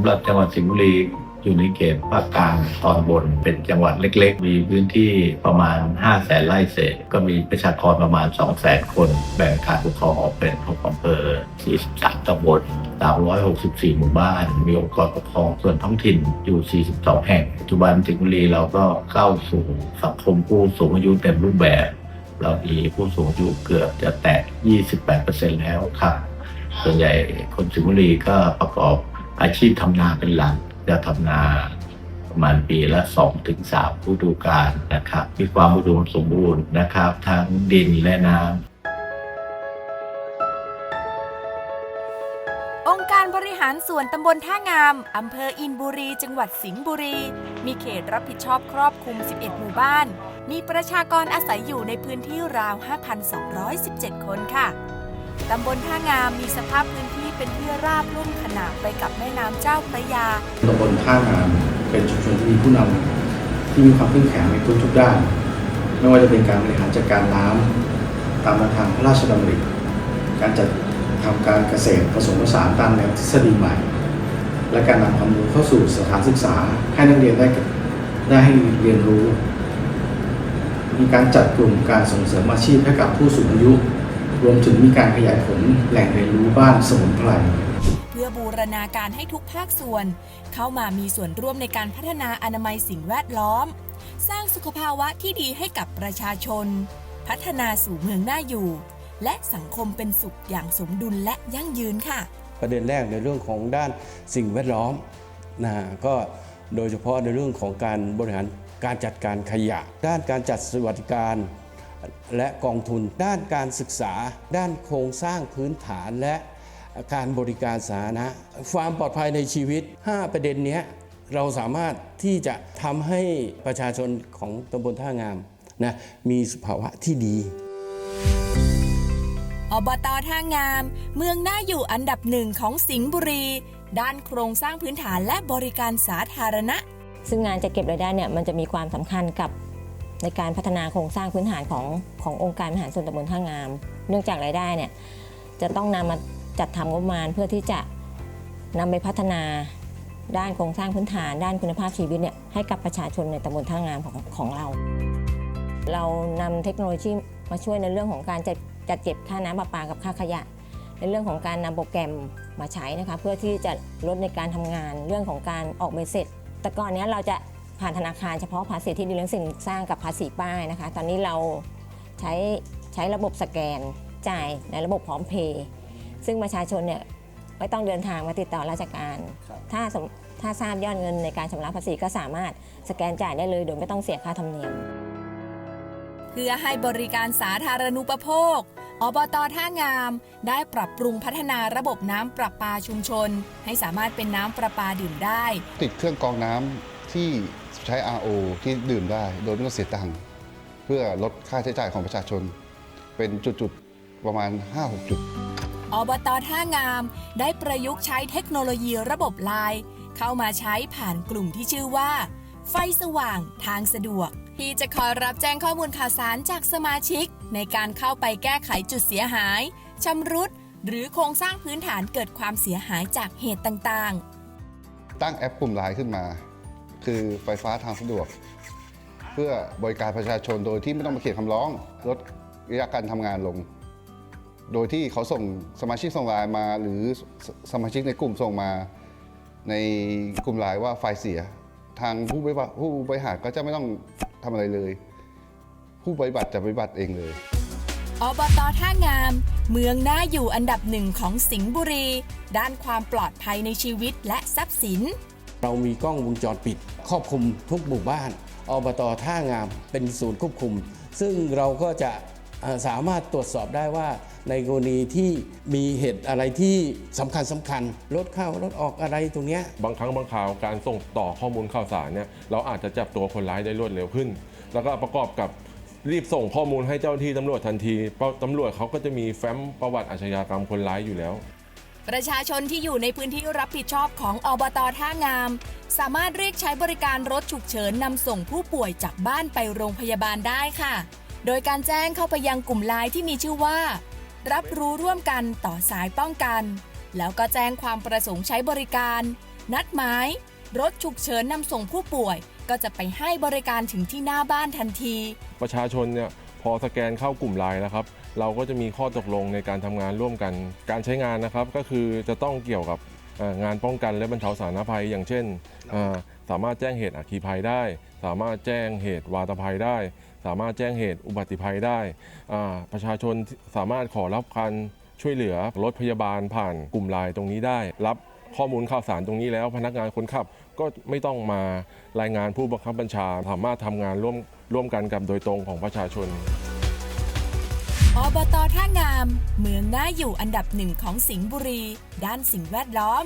ำหรับจังหวัดสิงห์บุรีอยู่ในเขตภาคกลางตอนบนเป็นจังหวัดเล็กๆ มีพื้นที่ประมาณ 5 แสนไร่เศษ ก็มีประชากรประมาณ 2 แสนคน แบ่งการปกครองออกเป็น6อำเภอ 43ตำบล364 หมู่บ้าน มีองค์กรปกครองส่วนท้องถิ่นอยู่ 42 แห่ง ปัจจุบันสิงห์บุรีเราก็เข้าสู่สังคมผู้สูงอายุเต็มรูปแบบ เรามีผู้สูงอายุเกือบจะแตะ 28%แล้วครับ ส่วนใหญ่คนสิงห์บุรีก็ประกอบ อาชีพทำนาเป็นหลักจะทำนาประมาณปีละ2ถึง3ฤดูกาลนะครับ มีความอุดมสมบูรณ์นะครับ ทั้งดินและน้ำองค์การบริหารส่วนตำบลท่างาม อำเภออินบุรี จังหวัดสิงห์บุรี มีเขตรับผิดชอบครอบคลุม 11 หมู่บ้าน มีประชากรอาศัยอยู่ในพื้นที่ราว 5,217 คนค่ะ ตำบลท่างามมีสภาพพื้นที่เป็นที่ราบลุ่มขนานไปกับแม่น้ำเจ้าพระยา ตำบลท่างามเป็นชุมชนที่มีผู้นำที่มีความเข้มแข็งในทุกๆด้าน ไม่ว่าจะเป็นการบริหารจัดการน้ำตามแนวทางพระราชดำริ การจัดทำการเกษตรผสมผสานตามแนวทฤษฎีใหม่ และการนำความรู้เข้าสู่สถานศึกษา ให้นักเรียนได้ได้ให้เรียนรู้ มีการจัดกลุ่มการส่งเสริมอาชีพให้กับผู้สูงอายุ รวมถึงมีการขยายผลแหล่งเรียนรู้บ้านสมุนไพรเพื่อบูรณาการให้ทุกภาคส่วน เข้ามามีส่วนร่วมในการพัฒนาอนามัยสิ่งแวดล้อม สร้างสุขภาวะที่ดีให้กับประชาชน พัฒนาสู่เมืองน่าอยู่ และสังคมเป็นสุขอย่างสมดุลและยั่งยืนค่ะ ประเด็นแรกในเรื่องของด้านสิ่งแวดล้อมนะฮะก็โดยเฉพาะในเรื่องของการบริหารการจัดการขยะ ด้านการจัดสวัสดิการ และกองทุนด้านการศึกษา ด้านโครงสร้างพื้นฐานและการบริการสาธารณะความปลอดภัยในชีวิต 5 ประเด็นเนี้ยเราสามารถที่จะทำให้ประชาชนของตำบลท่างามนะมีสภาวะที่ดีอบตท่างาม เมืองน่าอยู่อันดับหนึ่งของสิงห์บุรี ด้านโครงสร้างพื้นฐานและบริการสาธารณะ ซึ่งงานจะเก็บรายได้เนี่ยมันจะมีความสำคัญกับ ในการพัฒนาโครงสร้างพื้นฐานของขององค์การบริหารส่วนตำบลท่างาม เนื่องจากรายได้เนี่ยจะต้องนำมาจัดทำงบประมาณเพื่อที่จะนำไปพัฒนาด้านโครงสร้างพื้นฐาน ด้านคุณภาพชีวิตเนี่ยให้กับประชาชนในตำบลท่างามของของเรา เรานำเทคโนโลยีมาช่วยในเรื่องของการจัดจัดเก็บค่าน้ำประปากับค่าขยะ ในเรื่องของการนำโปรแกรมมาใช้นะคะเพื่อที่จะลดในการทำงานเรื่องของการออกใบเสร็จแต่ก่อนนี้เราจะ ผ่านธนาคารเฉพาะภาษีที่ดินเรื่องสิ่งสร้างกับภาษีป้ายนะคะ ตอนนี้เราใช้ใช้ระบบสแกนจ่ายในระบบพร้อมเพย์ซึ่งประชาชนเนี่ยไม่ต้องเดินทางมาติดต่อราชการ ถ้าสมถ้าทราบยอดเงินในการชำระภาษีก็สามารถสแกนจ่ายได้เลยโดยไม่ต้องเสียค่าธรรมเนียม เพื่อให้บริการสาธารณูปโภค อบตท่างาม ได้ปรับปรุงพัฒนาระบบน้ำประปาชุมชน ให้สามารถเป็นน้ำประปาดื่มได้ ติดเครื่องกรองน้ำที่ ใช้ RO ที่ดื่มได้ โดยไม่ต้องเสียตังค์เพื่อลดค่าใช้จ่ายของประชาชน เป็นจุดๆ ประมาณ 5-6 จุด อบตท่างาม ได้ประยุกต์ใช้เทคโนโลยีระบบไลน์เข้ามาใช้ผ่านกลุ่มที่ชื่อว่า ไฟสว่างทางสะดวก ที่จะคอยรับแจ้งข้อมูลข่าวสารจากสมาชิก ในการเข้าไปแก้ไขจุดเสียหายชำรุด หรือโครงสร้างพื้นฐานเกิดความเสียหายจากเหตุต่างๆ ตั้งแอปกลุ่มไลน์ขึ้นมา คือไฟฟ้าทางสะดวก เพื่อบริการประชาชนโดยที่ไม่ต้องมาเขียนคำร้องลดระยะการทำงานลง โดยที่เขาส่งสมาชิกส่งไลน์มา หรือสสมาชิกในกลุ่มส่งมา ในกลุ่มไลน์ว่าไฟเสีย ทางผู้บริบัติผู้บริหารก็จะไม่ต้องทำอะไรเลย ผู้ปฏิบัติจะปฏิบัติเองเลยอบตท่างาม เมืองน่าอยู่อันดับหนึ่งของสิงห์บุรี ด้านความปลอดภัยในชีวิตและทรัพย์สิน เรามีกล้องวงจรปิด ครอบคลุมทุกหมู่บ้านอบตท่างามเป็นศูนย์ควบคุม ซึ่งเราก็จะสามารถตรวจสอบได้ว่า ในกรณีที่มีเหตุอะไรที่สำคัญสำคัญรถเข้ารถออกอะไรตรงเนี้ยบางครั้งบางคราวการส่งต่อข้อมูลข่าวสารเนี่ยเราอาจจะจับตัวคนร้ายได้รวดเร็วขึ้น แล้วก็ประกอบกับรีบส่งข้อมูลให้เจ้าหน้าที่ตำรวจทันทีเพราะตำรวจเขาก็จะมีแฟ้มประวัติอาชญากรรมคนร้ายอยู่แล้ว ประชาชนที่อยู่ในพื้นที่รับผิดชอบของอบตท่างาม สามารถเรียกใช้บริการรถฉุกเฉินนำส่งผู้ป่วยจากบ้านไปโรงพยาบาลได้ค่ะ โดยการแจ้งเข้าไปยังกลุ่มไลน์ที่มีชื่อว่า รับรู้ร่วมกันต่อสายป้องกัน แล้วก็แจ้งความประสงค์ใช้บริการ นัดหมายรถฉุกเฉินนำส่งผู้ป่วย ก็จะไปให้บริการถึงที่หน้าบ้านทันที ประชาชนเนี่ยพอสแกนเข้ากลุ่มไลน์นะครับ เราก็จะมีข้อตกลงในการทำงานร่วมกัน การใช้งานนะครับก็คือจะต้องเกี่ยวกับเอ่องานป้องกันและบรรเทาสาธารณภัย อย่างเช่นอ่าสามารถแจ้งเหตุอัคคีภัยได้ สามารถแจ้งเหตุวาตภัยได้ สามารถแจ้งเหตุอุบัติภัยได้อ่าประชาชนสามารถขอรับการช่วยเหลือรถพยาบาลผ่านกลุ่มไลน์ตรงนี้ได้ รับข้อมูลข่าวสารตรงนี้แล้วพนักงานคนขับก็ไม่ต้องมารายงานผู้บังคับบัญชา สามารถทำงานร่วมร่วมกันกับโดยตรงของประชาชน อบตท่างาม เมืองน่าอยู่อันดับหนึ่งของสิงห์บุรี ด้านสิ่งแวดล้อม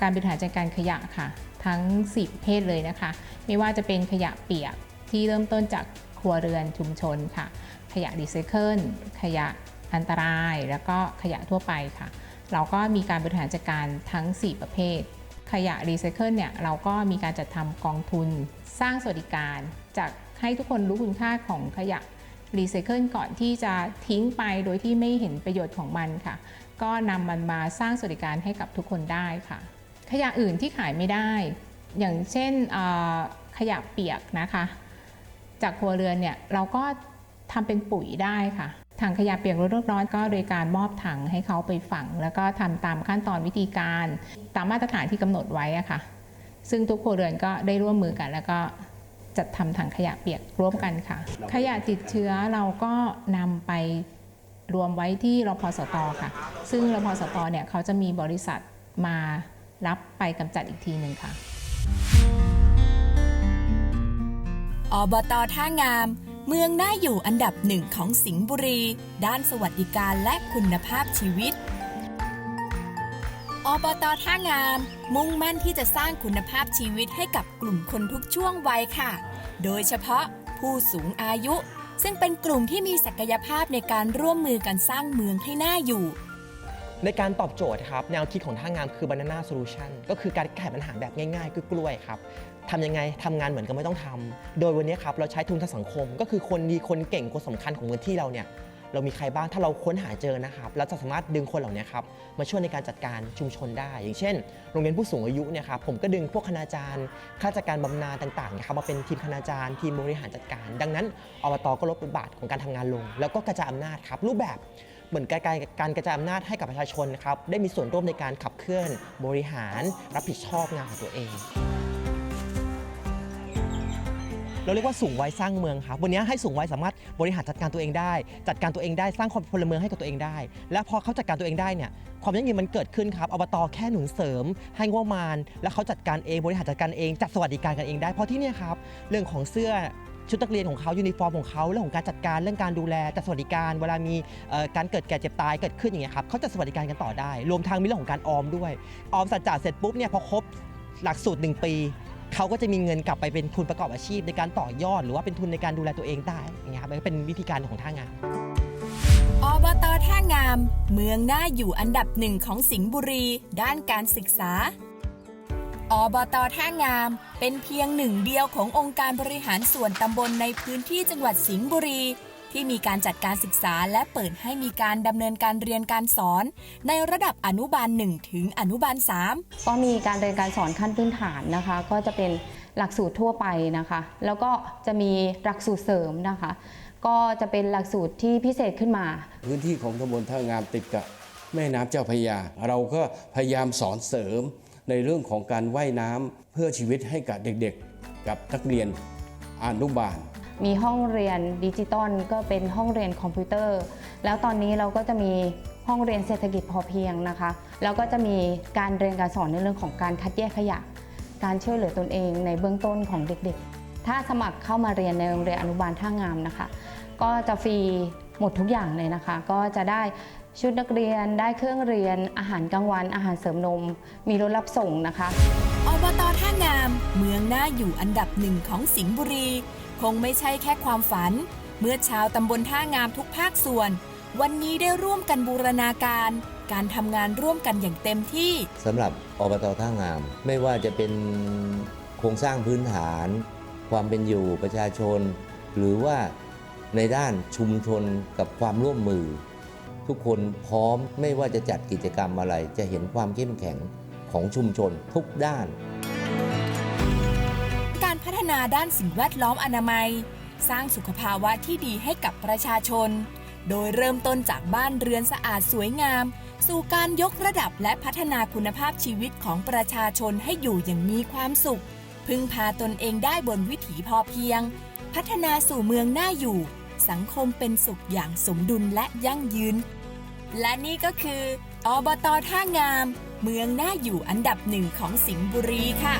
การบริหารจัดการขยะค่ะ ทั้ง 10 ประเภทเลยนะคะ ไม่ว่าจะเป็นขยะเปียกที่เริ่มต้นจากครัวเรือนชุมชนค่ะ ขยะรีไซเคิลขยะอันตราย แล้วก็ขยะทั่วไปค่ะ เราก็มีการบริหารจัดการทั้ง 4 ประเภท ขยะรีไซเคิลเนี่ยเราก็มีการจัดทำกองทุน สร้างสวัสดิการจาก ให้ทุกคนรู้คุณค่าของขยะรีไซเคิลก่อนที่จะทิ้งไปโดยที่ไม่เห็นประโยชน์ของมันค่ะ ก็นำมันมาสร้างสวัสดิการให้กับทุกคนได้ค่ะ ขยะอื่นที่ขายไม่ได้ อย่างเช่นขยะเปียกนะคะ จากครัวเรือนเนี่ยเราก็ทำเป็นปุ๋ยได้ค่ะถังขยะเปียกรถร้อนก็โดยการมอบถังให้เขาไปฝัง แล้วก็ทำตามขั้นตอนวิธีการ ตามมาตรฐานที่กำหนดไว้อะค่ะ ซึ่งทุกครัวเรือนก็ได้ร่วมมือกันแล้วก็ จัดทำถังขยะเปียกร่วมกันค่ะ ขยะติดเชื้อเราก็นำไปรวมไว้ที่รพสตค่ะ ซึ่งรพสตเนี่ยเขาจะมีบริษัทมารับไปกำจัดอีกทีหนึ่งค่ะอบตท่างาม เมืองน่าอยู่อันดับหนึ่งของสิงห์บุรี ด้านสวัสดิการและคุณภาพชีวิต อบตท่างาม มุ่งมั่นที่จะสร้างคุณภาพชีวิตให้กับกลุ่มคนทุกช่วงวัยค่ะ โดยเฉพาะผู้สูงอายุ ซึ่งเป็นกลุ่มที่มีศักยภาพในการร่วมมือกันสร้างเมืองให้น่าอยู่ ในการตอบโจทย์ครับ แนวคิดของท่างามคือ Banana Solution ก็คือการแก้ปัญหาแบบง่ายๆคือกล้วยครับทำยังไงทำงานเหมือนกันไม่ต้องทำโดยวันนี้ครับเราใช้ทุนทางสังคม ก็คือคนดีคนเก่งคนสำคัญของพื้นที่เราเนี่ย เรามีใครบ้างถ้าเราค้นหาเจอนะครับเราจะสามารถดึงคนเหล่านี้ครับมาช่วยในการจัดการชุมชนได้ อย่างเช่น โรงเรียนผู้สูงอายุเนี่ยครับผมก็ดึงพวกคณาจารย์ข้าราชการบำนาญต่างๆนะครับมาเป็นทีมคณาจารย์ทีมบริหารจัดการ ดังนั้นอบตก็ลดบทบาทของการทำงานลง แล้วก็กระจายอำนาจครับรูปแบบเหมือนการการกระจายอำนาจให้กับประชาชนนะครับได้มีส่วนร่วมในการขับเคลื่อนบริหารรับผิดชอบงานของตัวเอง เราเรียกว่าสูงวัยสร้างเมืองครับวันนี้ให้สูงวัยสามารถบริหารจัดการตัวเองได้ จัดการตัวเองได้สร้างความพลเมืองให้กับตัวเองได้ และพอเขาจัดการตัวเองได้เนี่ยความยั่งยืนมันเกิดขึ้นครับอบตแค่หนุนเสริม ให้งบประมาณ แล้วเขาจัดการเองบริหารจัดการเองจัดสวัสดิการกันเองได้เพราะที่นี่ครับเรื่องของเสื้อชุดนักเรียนของเขายูนิฟอร์มของเขาเรื่องของการจัดการเรื่องการดูแลจัดสวัสดิการเวลามีการเกิดแก่เจ็บตายเกิดขึ้นอย่างเงี้ยครับเขาจัดสวัสดิการกันต่อได้ รวมทั้งมีเรื่องของการออมด้วย ออมสัจจะเสร็จปุ๊บเนี่ยพอครบหลักสูตร 1 ปี เขาก็จะมีเงินกลับไปเป็นทุนประกอบอาชีพ ในการต่อยอด หรือว่าเป็นทุนในการดูแลตัวเองได้อย่างเงี้ยครับมันก็เป็นวิธีการของท่างานอบตท่างาม เมืองน่าอยู่อันดับหนึ่งของสิงห์บุรี ด้านการศึกษา อบตท่างาม เป็นเพียงหนึ่งเดียวขององค์การบริหารส่วนตำบลในพื้นที่จังหวัดสิงห์บุรี ที่มีการจัดการศึกษาและเปิดให้มีการดำเนินการเรียนการสอน ในระดับอนุบาล 1 ถึงอนุบาล 3 ก็มีการเรียนการสอนขั้นพื้นฐานนะคะ ก็จะเป็นหลักสูตรทั่วไปนะคะ แล้วก็จะมีหลักสูตรเสริมนะคะ ก็จะเป็นหลักสูตรที่พิเศษขึ้นมา พื้นที่ของตำบลท่างามติดกับแม่น้ำเจ้าพระยา เราก็พยายามสอนเสริมในเรื่องของการว่ายน้ำเพื่อชีวิตให้กับเด็กๆ กับนักเรียนอนุบาล มีห้องเรียนดิจิตอลก็เป็นห้องเรียนคอมพิวเตอร์ แล้วตอนนี้เราก็จะมีห้องเรียนเศรษฐกิจพอเพียงนะคะ แล้วก็จะมีการเรียนการสอนในเรื่องของการคัดแยกขยะ การช่วยเหลือตนเองในเบื้องต้นของเด็กๆ ถ้าสมัครเข้ามาเรียนในโรงเรียนอนุบาลท่างามนะคะ ก็จะฟรีหมดทุกอย่างเลยนะคะ ก็จะได้ชุดนักเรียนได้เครื่องเรียนอาหารกลางวัน อาหารเสริมนม มีรถรับส่งนะคะอบตท่างาม เมืองน่าอยู่อันดับหนึ่งของสิงห์บุรี คงไม่ใช่แค่ความฝัน เมื่อชาวตำบลท่างามทุกภาคส่วน วันนี้ได้ร่วมกันบูรณาการ การทำงานร่วมกันอย่างเต็มที่สำหรับอบตท่างาม ไม่ว่าจะเป็นโครงสร้างพื้นฐาน ความเป็นอยู่ประชาชน หรือว่าในด้านชุมชนกับความร่วมมือ ทุกคนพร้อมไม่ว่าจะจัดกิจกรรมอะไร จะเห็นความเข้มแข็งของชุมชนทุกด้าน นาด้านสิ่งแวดล้อมอนามัย สร้างสุขภาวะที่ดีให้กับประชาชน โดยเริ่มต้นจากบ้านเรือนสะอาดสวยงาม สู่การยกระดับและพัฒนาคุณภาพชีวิตของประชาชนให้อยู่อย่างมีความสุข พึ่งพาตนเองได้บนวิถีพอเพียง พัฒนาสู่เมืองน่าอยู่ สังคมเป็นสุขอย่างสมดุลและยั่งยืน และนี่ก็คืออบตท่างาม เมืองน่าอยู่อันดับหนึ่งของสิงห์บุรีค่ะ